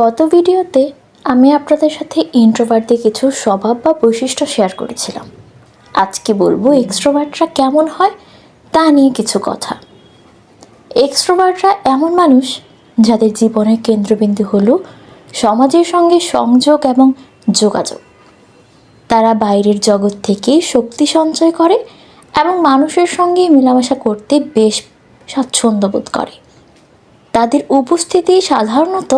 গত ভিডিওতে আমি আপনাদের সাথে ইন্ট্রোভার্টদের কিছু স্বভাব বা বৈশিষ্ট্য শেয়ার করেছিলাম। আজকে বলব এক্সট্রোভার্টরা কেমন হয় তা নিয়ে কিছু কথা। এক্সট্রোভার্টরা এমন মানুষ যাদের জীবনের কেন্দ্রবিন্দু হলো সমাজের সঙ্গে সংযোগ এবং যোগাযোগ। তারা বাইরের জগৎ থেকে শক্তি সঞ্চয় করে এবং মানুষের সঙ্গে মেলামেশা করতে বেশ স্বাচ্ছন্দ্য বোধ করে। তাদের উপস্থিতি সাধারণত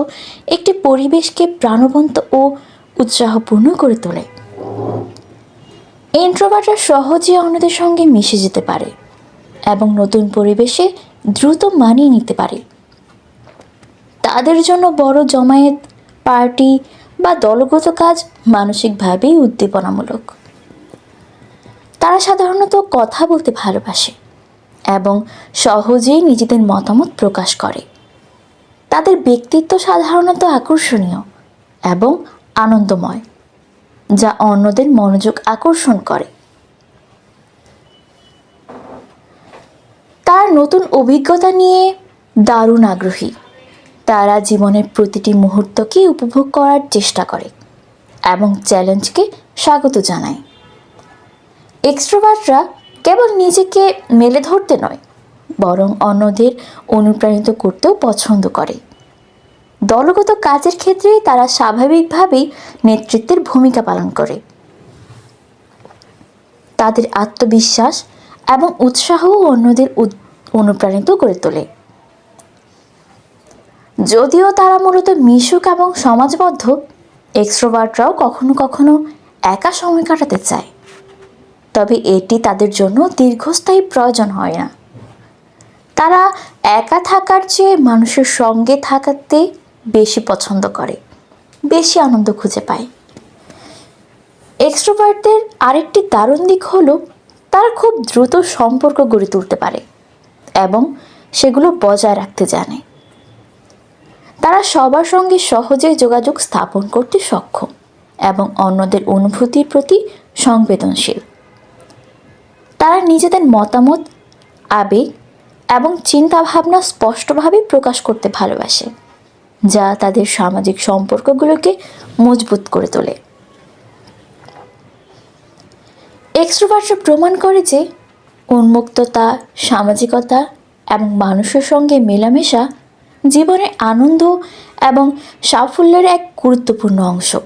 একটি পরিবেশকে প্রাণবন্ত ও উৎসাহপূর্ণ করে তোলে। ইন্ট্রোভার্টরা সহজে অন্যদের সঙ্গে মিশে যেতে পারে এবং নতুন পরিবেশে দ্রুত মানিয়ে নিতে পারে। তাদের জন্য বড় জমায়েত, পার্টি বা দলগত কাজ মানসিকভাবেই উদ্দীপনামূলক। তারা সাধারণত কথা বলতে ভালোবাসে এবং সহজেই নিজেদের মতামত প্রকাশ করে। তাদের ব্যক্তিত্ব সাধারণত আকর্ষণীয় এবং আনন্দময়, যা অন্যদের মনোযোগ আকর্ষণ করে। তার নতুন অভিজ্ঞতা নিয়ে দারুণ আগ্রহী। তারা জীবনের প্রতিটি মুহূর্তকে উপভোগ করার চেষ্টা করে এবং চ্যালেঞ্জকে স্বাগত জানায়। এক্সট্রোভার্টরা কেবল নিজেকে মেলে ধরতে নয় বরং অন্যদের অনুপ্রাণিত করতেও পছন্দ করে। দলগত কাজের ক্ষেত্রে তারা স্বাভাবিকভাবেই নেতৃত্বের ভূমিকা পালন করে। তাদের আত্মবিশ্বাস এবং উৎসাহ অন্যদের অনুপ্রাণিত করে তোলে। যদিও তারা মূলত মিশুক এবং সমাজবদ্ধ এক্সট্রোভার্টরাও কখনো কখনো একা সময় কাটাতে চায়। তবে এটি তাদের জন্য দীর্ঘস্থায়ী প্রয়োজন হয় না। তারা একা থাকার চেয়ে মানুষের সঙ্গে থাকাতে বেশি পছন্দ করে, বেশি আনন্দ খুঁজে পায়। এক্সট্রোভার্টদের আরেকটি দারুণ দিক হলো তারা খুব দ্রুত সম্পর্ক গড়ে তুলতে পারে এবং সেগুলো বজায় রাখতে জানে। তারা সবার সঙ্গে সহজে যোগাযোগ স্থাপন করতে সক্ষম এবং অন্যদের অনুভূতির প্রতি সংবেদনশীল। তারা নিজেদের মতামত, আবেগ এবং চিন্তাভাবনা স্পষ্টভাবে প্রকাশ করতে ভালোবাসে, যা তাদের সামাজিক সম্পর্কগুলোকে মজবুত করে তোলে। এক্সট্রোভার্টরা প্রমাণ করে যে উন্মুক্ততা, সামাজিকতা এবং মানুষের সঙ্গে মেলামেশা জীবনের আনন্দ এবং সাফল্যের এক গুরুত্বপূর্ণ অংশ।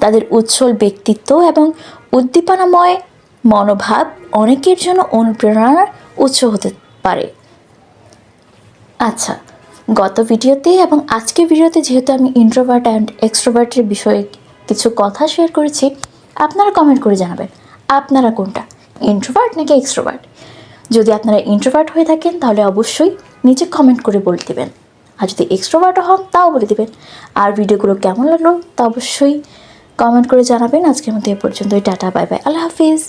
তাদের উচ্ছল ব্যক্তিত্ব এবং উদ্দীপনাময় মনোভাব অনেকের জন্য অনুপ্রেরণার উৎস হতে পারে। আচ্ছা গত ভিডিওতে এবং আজকের ভিডিওতে যেহেতু আমি ইন্ট্রোভার্ট অ্যান্ড এক্সট্রোভার্টের বিষয়ে কিছু কথা শেয়ার করেছি, আপনারা কমেন্ট করে জানাবেন, আপনারা কোনটা? ইন্ট্রোভার্ট নাকি এক্সট্রোভার্ট যদি আপনারা ইন্ট্রোভার্ট হয়ে থাকেন, তাহলে অবশ্যই নিচে কমেন্ট করে বলে দেবেন। আর যদি এক্সট্রোভার্ট হন, তাও বলে দেবেন। আর ভিডিওগুলো কেমন লাগল, তা অবশ্যই কমেন্ট করে জানাবেন। আজকের মতো এ পর্যন্তই, টাটা বাই বাই আল্লাহ হাফিজ।